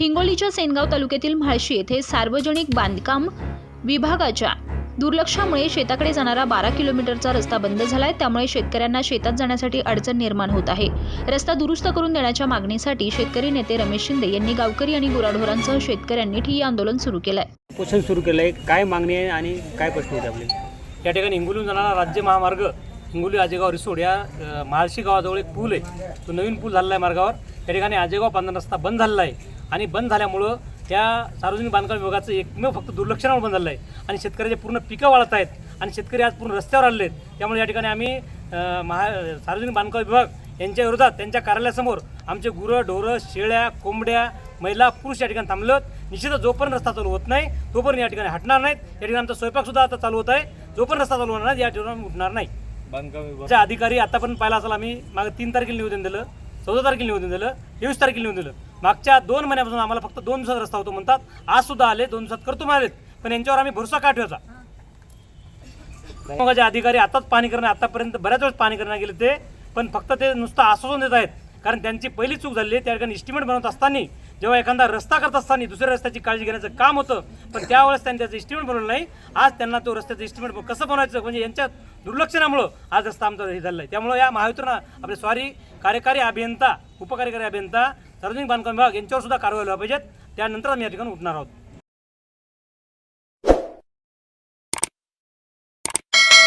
हिंगोलीच्या सेनगाव तालुक्यातील म्हाळशी येथे सार्वजनिक बांधकाम विभागाच्या दुर्लक्षामुळे शेताकडे जाणारा बारा किलोमीटरचा रस्ता बंद झालाय. त्यामुळे शेतकऱ्यांना शेतात जाण्यासाठी अडचण निर्माण होत आहे. रस्ता दुरुस्त करून देण्याच्या मागणीसाठी शेतकरी नेते रमेश शिंदे यांनी गावकरी आणि गुराढोरांसह शेतकऱ्यांनी ठिय्या आंदोलन सुरू केलंय. उपोषण सुरू केलं आहे काय मागणी आहे आणि काय प्रश्न आहेत आपले? या ठिकाणी हिंगोलीहून जाणारा राज्य महामार्ग हिंगोली आजेगाव रिसोड या महाळशी गावाजवळ एक पूल आहे. तो नवीन पूल झालेला आहे मार्गावर. या ठिकाणी आजेगाव पांढरा रस्ता बंद झालेला आहे. आणि बंद झाल्यामुळं त्या सार्वजनिक बांधकाम विभागाचं एकमेव फक्त दुर्लक्षणामुळे बंद झालं आहे. आणि शेतकऱ्याचे पूर्ण पिकं वाळत आहेत आणि शेतकरी आज पूर्ण रस्त्यावर आलेले आहेत. त्यामुळे या ठिकाणी आम्ही महा सार्वजनिक बांधकाम विभाग यांच्या विरोधात त्यांच्या कार्यालयासमोर आमचे गुरं ढोरं शेळ्या कोंबड्या महिला पुरुष या ठिकाणी थांबले निश्चितच जोपर्यंत रस्ता चालू होत नाही तोपर्यंत या ठिकाणी हटणार नाहीत. या ठिकाणी आमचा स्वयंपाकसुद्धा आता चालू होत आहे. जोपर्यंत रस्ता चालू होणार नाही या ठिकाणी उठणार नाही. बांधकाम अधिकारी आतापर्यंत पाहिला असेल आम्ही मागे तीन तारखेला निवेदन दिलं चौदा तारखेला निवेदन दिलं तेवीस तारखेला निवेदन दिलं. मागच्या दोन महिन्यापासून आम्हाला फक्त दोन दिवसात रस्ता होतो म्हणतात. आज सुद्धा आले दोन दिवसात करतो म्हणालेत पण यांच्यावर आम्ही भरोसा का ठेवायचा? विभागाचे अधिकारी आताच पाणी करणे आतापर्यंत बऱ्याच वेळेस पाणी करण्यात गेले ते पण फक्त ते नुसतं आश्वासन देत आहेत. कारण त्यांची पहिली चूक झाली आहे त्या ठिकाणी इस्टिमेट बनवत असताना जेव्हा एखादा रस्ता करत असताना दुसऱ्या रस्त्याची काळजी घेण्याचं काम होतं पण त्यावेळेस त्यांनी त्याचं इस्टिमेट बनवलं नाही. आज त्यांना तो रस्त्याचं इस्टिमेट कसं बनवायचं? म्हणजे यांच्या दुर्लक्षणामुळं आज रस्ता आमचा हे झालेला आहे. त्यामुळं या महायुतीनं आपले स्वारी कार्यकारी अभियंता उपकार्यकारी अभियंता सार्वजनिक बांधकाम विभाग यांच्यावर सुद्धा कारवाई व्हायला पाहिजेत. त्यानंतर आम्ही या ठिकाणी उठणार आहोत.